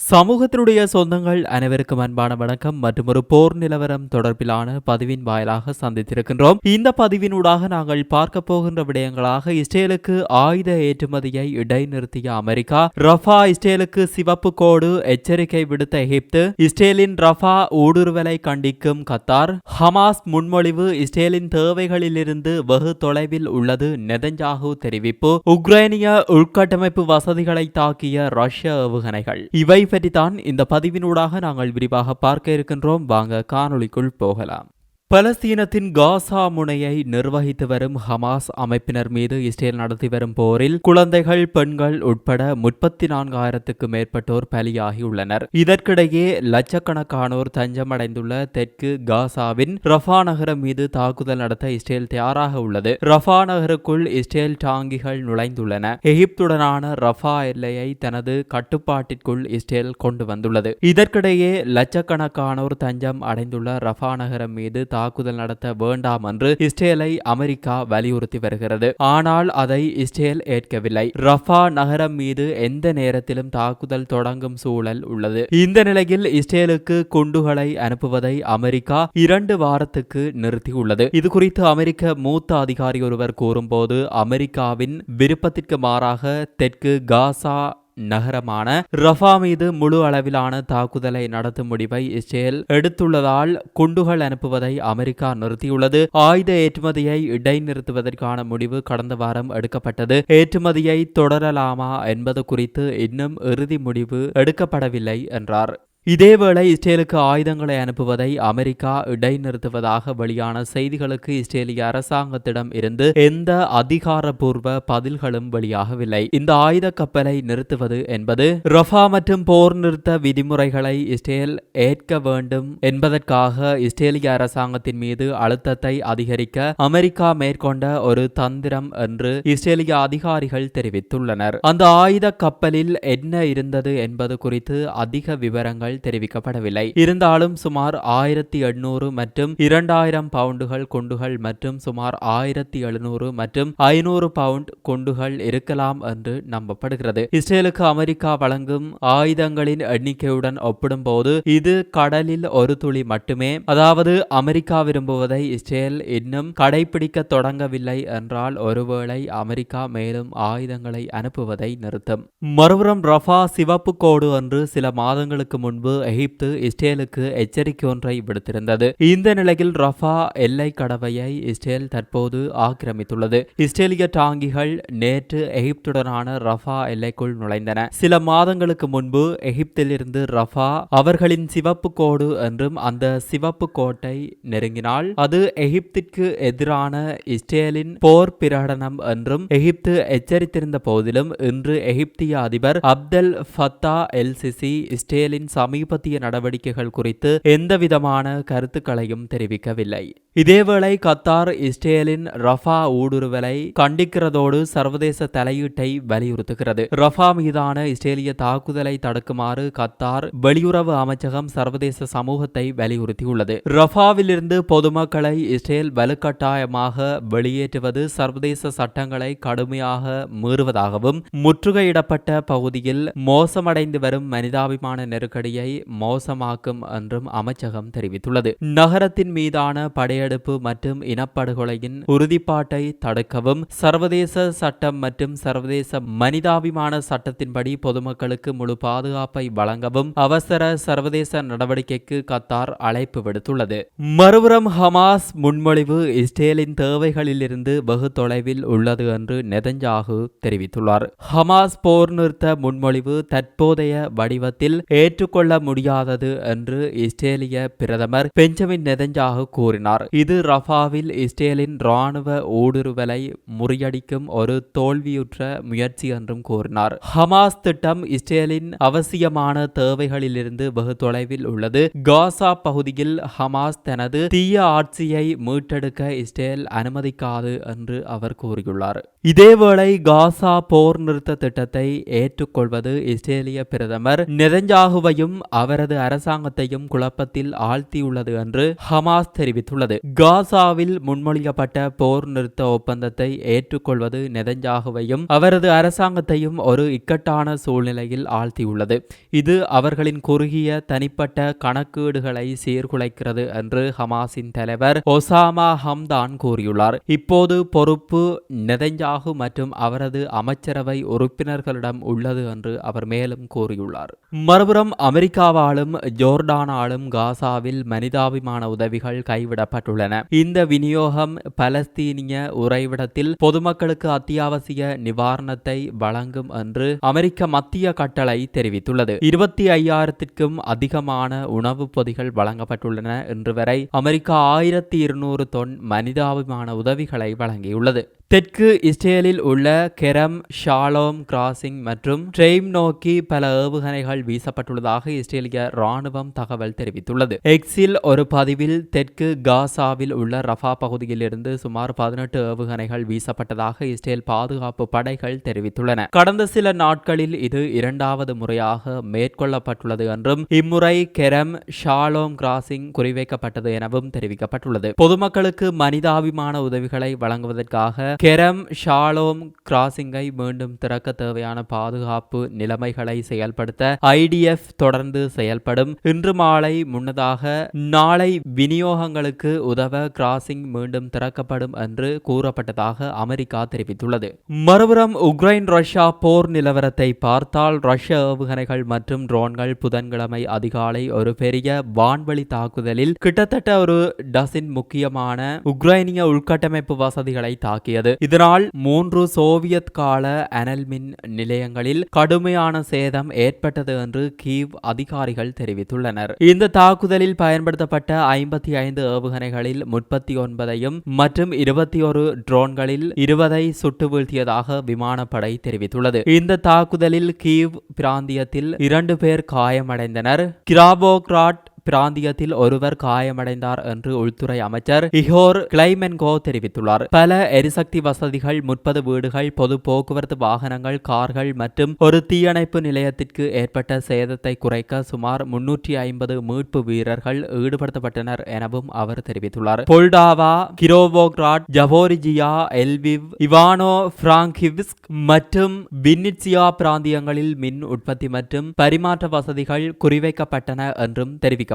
சமூகத்தினுடைய சொந்தங்கள் அனைவருக்கும் அன்பான வணக்கம். மற்றும் ஒரு போர் நிலவரம் தொடர்பிலான பதிவின் வாயிலாக சந்தித்திருக்கின்றோம். இந்த பதிவினூடாக நாங்கள் பார்க்க போகின்ற விடயங்களாக இஸ்ரேலுக்கு ஆயுத ஏற்றுமதியை இடைநிறுத்திய அமெரிக்கா ரஃபா இஸ்ரேலுக்கு சிவப்பு கோடு எச்சரிக்கை விடுத்த எகிப்து இஸ்ரேலின் ரஃபா ஊடுருவலை கண்டிக்கும் கத்தார் ஹமாஸ் முன்மொழிவு இஸ்ரேலின் தேவைகளிலிருந்து வெகு தொலைவில் உள்ளது நெதஞ்சாகு தெரிவிப்பு உக்ரைனிய உள்கட்டமைப்பு வசதிகளை தாக்கிய ரஷ்ய ஏவுகணைகள். இவை பற்றித்தான் இந்த பதிவினூடாக நாங்கள் விரிவாக பார்க்க இருக்கின்றோம். வாங்க காணொளிக்குள் போகலாம். பலஸ்தீனத்தின் காசா முனையை நிர்வகித்து வரும் ஹமாஸ் அமைப்பினர் மீது இஸ்ரேல் நடத்தி வரும் போரில் குழந்தைகள் பெண்கள் உட்பட முப்பத்தி நான்காயிரத்துக்கு மேற்பட்டோர் பலியாகியுள்ளனர். இதற்கிடையே லட்சக்கணக்கானோர் தஞ்சமடைந்துள்ள தெற்கு காசாவின் ரஃபா நகரம் மீது தாக்குதல் நடத்த இஸ்ரேல் தயாராக உள்ளது. ரஃபா நகருக்குள் இஸ்ரேல் டாங்கிகள் நுழைந்துள்ளன. எகிப்துடனான ரஃபா எல்லையை தனது கட்டுப்பாட்டிற்குள் இஸ்ரேல் கொண்டு வந்துள்ளது. இதற்கிடையே லட்சக்கணக்கானோர் தஞ்சம் அடைந்துள்ள ரஃபா நகரம் மீது தாக்குதல் நடத்த வேண்டாம் என்று இஸ்ரேலை அமெரிக்கா வலியுறுத்தி வருகிறது. ஆனால் அதை இஸ்ரேல் ஏற்கவில்லை. ரஃபா நகரம் மீது எந்த நேரத்திலும் தாக்குதல் தொடங்கும் சூழல் உள்ளது. இந்த நிலையில் இஸ்ரேலுக்கு குண்டுகளை அனுப்புவதை அமெரிக்கா இரண்டு வாரத்துக்கு நிறுத்தியுள்ளது. இது குறித்து அமெரிக்க மூத்த அதிகாரி ஒருவர் கூறும்போது அமெரிக்காவின் விருப்பத்திற்கு மாறாக தெற்கு காசா நகரமான ரஃபா மீது முழு அளவிலான தாக்குதலை நடத்தும் முடிவை இஸ்ரேல் எடுத்துள்ளதால் குண்டுகள் அனுப்புவதை அமெரிக்கா நிறுத்தியுள்ளது. ஆயுத ஏற்றுமதியை இடைநிறுத்துவதற்கான முடிவு கடந்த வாரம் எடுக்கப்பட்டது. ஏற்றுமதியை தொடரலாமா என்பது குறித்து இன்னும் இறுதி முடிவு எடுக்கப்படவில்லை என்றார். இதேவேளை இஸ்ரேலுக்கு ஆயுதங்களை அனுப்புவதை அமெரிக்கா இடைநிறுத்துவதாக வெளியான செய்திகளுக்கு இஸ்ரேலிய அரசாங்கத்திடம் இருந்து எந்த அதிகாரப்பூர்வ பதில்களும் வெளியாகவில்லை. இந்த ஆயுத கப்பலை நிறுத்துவது என்பது ரஃபா மற்றும் போர் நிறுத்த விதிமுறைகளை இஸ்ரேல் ஏற்க வேண்டும் என்பதற்காக இஸ்ரேலிய அரசாங்கத்தின் மீது அழுத்தத்தை அதிகரிக்க அமெரிக்கா மேற்கொண்ட ஒரு தந்திரம் என்று இஸ்ரேலிய அதிகாரிகள் தெரிவித்துள்ளனர். அந்த ஆயுத கப்பலில் என்ன இருந்தது என்பது குறித்து அதிக விவரங்கள் தெரிவிக்கப்படவில்லை. இருந்தாலும் சுமார் ஆயிரத்தி எண்ணூறு மற்றும் இரண்டாயிரம் பவுண்டுகள் குண்டுகள் மற்றும் சுமார் ஆயிரத்தி எழுநூறு மற்றும் ஐநூறு பவுண்ட் குண்டுகள் இருக்கலாம் என்று நம்பப்படுகிறது. இஸ்ரேலுக்கு அமெரிக்கா வழங்கும் ஆயுதங்களின் எண்ணிக்கையுடன் ஒப்பிடும்போது இது கடலில் ஒரு துளி மட்டுமே. அதாவது அமெரிக்கா விரும்புவதை இஸ்ரேல் இன்னும் கடைபிடிக்க தொடங்கவில்லை என்றால் ஒருவேளை அமெரிக்கா மேலும் ஆயுதங்களை அனுப்புவதை நிறுத்தும். மறுபுறம் ரஃபா சிவப்பு கோடு என்று சில மாதங்களுக்கு முன்பு முன்பு எகிப்து இஸ்ரேலுக்கு எச்சரிக்கை ஒன்றை விடுத்திருந்தது. இந்த நிலையில் ரஃபா எல்லை கடவையை இஸ்ரேல் தற்போது ஆக்கிரமித்துள்ளது. இஸ்ரேலிய டாங்கிகள் நேற்று எகிப்துடனான ரஃபா எல்லைக்குள் நுழைந்தன. சில மாதங்களுக்கு முன்பு எகிப்திலிருந்து ரஃபா அவர்களின் சிவப்பு கோடு என்றும் அந்த சிவப்பு கோட்டை நெருங்கினால் அது எகிப்திற்கு எதிரான இஸ்ரேலின் போர் பிரகடனம் என்றும் எகிப்து எச்சரித்திருந்த போதிலும் இன்று எகிப்திய அதிபர் அப்தல் ஃபத்தா எல் சிசி இஸ்ரேலின் சமீபத்திய நடவடிக்கைகள் குறித்து எந்தவிதமான கருத்துக்களையும் தெரிவிக்கவில்லை. இதேவேளை கத்தார் இஸ்ரேலின் ரஃபா ஊடுருவலை கண்டிக்கிறதோடு சர்வதேச தலையீட்டை வலியுறுத்துகிறது. ரஃபா மீதான இஸ்ரேலிய தாக்குதலை தடுக்குமாறு கத்தார் வெளியுறவு அமைச்சகம் சர்வதேச சமூகத்தை வலியுறுத்தியுள்ளது. ரஃபாவிலிருந்து பொதுமக்களை இஸ்ரேல் வலுக்கட்டாயமாக வெளியேற்றுவது சர்வதேச சட்டங்களை கடுமையாக மீறுவதாகவும் முற்றுகையிடப்பட்ட பகுதியில் மோசமடைந்து வரும் மனிதாபிமான நெருக்கடியை மோசமாக்கும் என்றும் அமைச்சகம் தெரிவித்துள்ளது. நகரத்தின் மீதான படையெடுப்பு மற்றும் இனப்படுகொலையின் உறுதிப்பாட்டை தடுக்கவும் சர்வதேச சட்டம் மற்றும் சர்வதேச மனிதாபிமான சட்டத்தின்படி பொதுமக்களுக்கு முழு பாதுகாப்பை வழங்கவும் அவசர சர்வதேச நடவடிக்கைக்கு கத்தார் அழைப்பு விடுத்துள்ளது. மறுபுறம் ஹமாஸ் முன்மொழிவு இஸ்ரேலின் தேவைகளிலிருந்து வெகு தொலைவில் உள்ளது என்று நெதஞ்சாகு தெரிவித்துள்ளார். ஹமாஸ் போர் நிறுத்த முன்மொழிவு தற்போதைய வடிவத்தில் ஏற்றுக்கொள்ள முடியாதது என்று இஸ்ரேலிய பிரதமர் பெஞ்சமின் நெதஞ்சாகு கூறினார். இது ரஃபாவில் இஸ்ரேலின் ராணுவ ஊடுருவலை முறியடிக்கும் ஒரு தோல்வியுற்ற முயற்சி என்றும் கூறினார். ஹமாஸ் திட்டம் இஸ்ரேலின் அவசியமான தேவைகளிலிருந்து வெகு தொலைவில் உள்ளது. காசா பகுதியில் ஹமாஸ் தனது தீய ஆட்சியை மீட்டெடுக்க இஸ்ரேல் அனுமதிக்காது என்று அவர் கூறியுள்ளார். இதேவேளை காசா போர் நிறுத்த திட்டத்தை ஏற்றுக்கொள்வது இஸ்ரேலிய பிரதமர் நெதஞ்சாகுவையும் அவரது அரசாங்கத்தையும் குழப்பத்தில் ஆழ்த்தியுள்ளது என்று ஹமாஸ் தெரிவித்துள்ளது. காசாவில் முன்மொழியப்பட்ட போர் நிறுத்த ஒப்பந்தத்தை ஏற்றுக்கொள்வது நெதஞ்சாகுவையும் அவரது அரசாங்கத்தையும் ஒரு இக்கட்டான சூழ்நிலையில் ஆழ்த்தியுள்ளது. இது அவர்களின் குறுகிய தனிப்பட்ட கணக்கீடுகளை சீர்குலைக்கிறது என்று ஹமாஸின் தலைவர் ஒசாமா ஹம்தான் கூறியுள்ளார். இப்போது பொறுப்பு நெதஞ்சாகு மற்றும் அவரது அமைச்சரவை உறுப்பினர்களிடம் உள்ளது என்று அவர் மேலும் கூறியுள்ளார். மறுபுறம் அமெரிக்க அமெரிக்காவாலும் ஜோர்டானாலும் காசாவில் மனிதாபிமான உதவிகள் கைவிடப்பட்டுள்ளன. இந்த விநியோகம் பலஸ்தீனிய உறைவிடத்தில் பொதுமக்களுக்கு அத்தியாவசிய நிவாரணத்தை வழங்கும் என்று அமெரிக்க மத்திய கட்டளை தெரிவித்துள்ளது. இருபத்தி ஐயாயிரத்திற்கும் அதிகமான உணவுப் பொதிகள் வழங்கப்பட்டுள்ளன இன்று வரை அமெரிக்கா ஆயிரத்தி இருநூறு தொன் மனிதாபிமான உதவிகளை வழங்கியுள்ளது. தெற்கு இஸ்ரேலில் உள்ள கெரம் ஷாலோம் கிராசிங் மற்றும் ட்ரெய்ம் நோக்கி பல ஏவுகணைகள் வீசப்பட்டுள்ளதாக இஸ்ரேலிய ராணுவம் தகவல் தெரிவித்துள்ளது. எக்ஸில் ஒரு பதிவில் தெற்கு காசாவில் உள்ள ரஃபா பகுதியிலிருந்து சுமார் பதினெட்டு ஏவுகணைகள் வீசப்பட்டதாக இஸ்ரேல் பாதுகாப்பு படைகள் தெரிவித்துள்ளன. கடந்த சில நாட்களில் இது இரண்டாவது முறையாக மேற்கொள்ளப்பட்டுள்ளது என்றும் இம்முறை கெரம் ஷாலோம் கிராசிங் குறிவைக்கப்பட்டது எனவும் தெரிவிக்கப்பட்டுள்ளது. பொதுமக்களுக்கு மனிதாபிமான உதவிகளை வழங்குவதற்காக கெரம் ஷாலோம் கிராசிங்கை மீண்டும் திறக்க தேவையான பாதுகாப்பு நிலைமைகளை செயல்படுத்த ஐடிஎஃப் தொடர்ந்து செயல்படும். இன்று மாலை முன்னதாக நாளை விநியோகங்களுக்கு உதவ கிராசிங் மீண்டும் திறக்கப்படும் என்று கூறப்பட்டதாக அமெரிக்கா தெரிவித்துள்ளது. மறுபுறம் உக்ரைன் ரஷ்யா போர் நிலவரத்தை பார்த்தால் ரஷ்ய ஏவுகணைகள் மற்றும் ட்ரோன்கள் புதன்கிழமை அதிகாலை ஒரு பெரிய வான்வழி தாக்குதலில் கிட்டத்தட்ட ஒரு டசின் முக்கியமான உக்ரைனிய உள்கட்டமைப்பு வசதிகளை தாக்கியது. இதனால் மூன்று சோவியத் கால அனல் மின் நிலையங்களில் கடுமையான சேதம் ஏற்பட்டது என்று கீவ் அதிகாரிகள் தெரிவித்துள்ளனர். இந்த தாக்குதலில் பயன்படுத்தப்பட்ட ஐம்பத்தி ஐந்து ஏவுகணைகளில் முப்பத்தி ஒன்பதையும் மற்றும் இருபத்தி ஒரு ட்ரோன்களில் இருபதை சுட்டு வீழ்த்தியதாக விமானப்படை தெரிவித்துள்ளது. இந்த தாக்குதலில் கீவ் பிராந்தியத்தில் இரண்டு பேர் காயமடைந்தனர். கிராபோக்ராட் பிராந்தியத்தில் ஒருவர் காயமடைந்தார் என்று உள்துறை அமைச்சர் இஹோர் கிளைமென்கோ தெரிவித்துள்ளார். பல எரிசக்தி வசதிகள் முப்பது வீடுகள் பொது போக்குவரத்து வாகனங்கள் கார்கள் மற்றும் ஒரு தீயணைப்பு நிலையத்திற்கு ஏற்பட்ட சேதத்தை குறைக்க சுமார் முன்னூற்றி ஐம்பது மீட்பு வீரர்கள் ஈடுபடுத்தப்பட்டனர் எனவும் அவர் தெரிவித்துள்ளார் Poltava Kirovohrad Zaporizhzhia Lviv Ivano Frankivsk மற்றும் வின்னிட்சியா பிராந்தியங்களில் மின் உற்பத்தி மற்றும் பரிமாற்ற வசதிகள் குறிவைக்கப்பட்டன என்றும் தெரிவிக்கப்பட்டது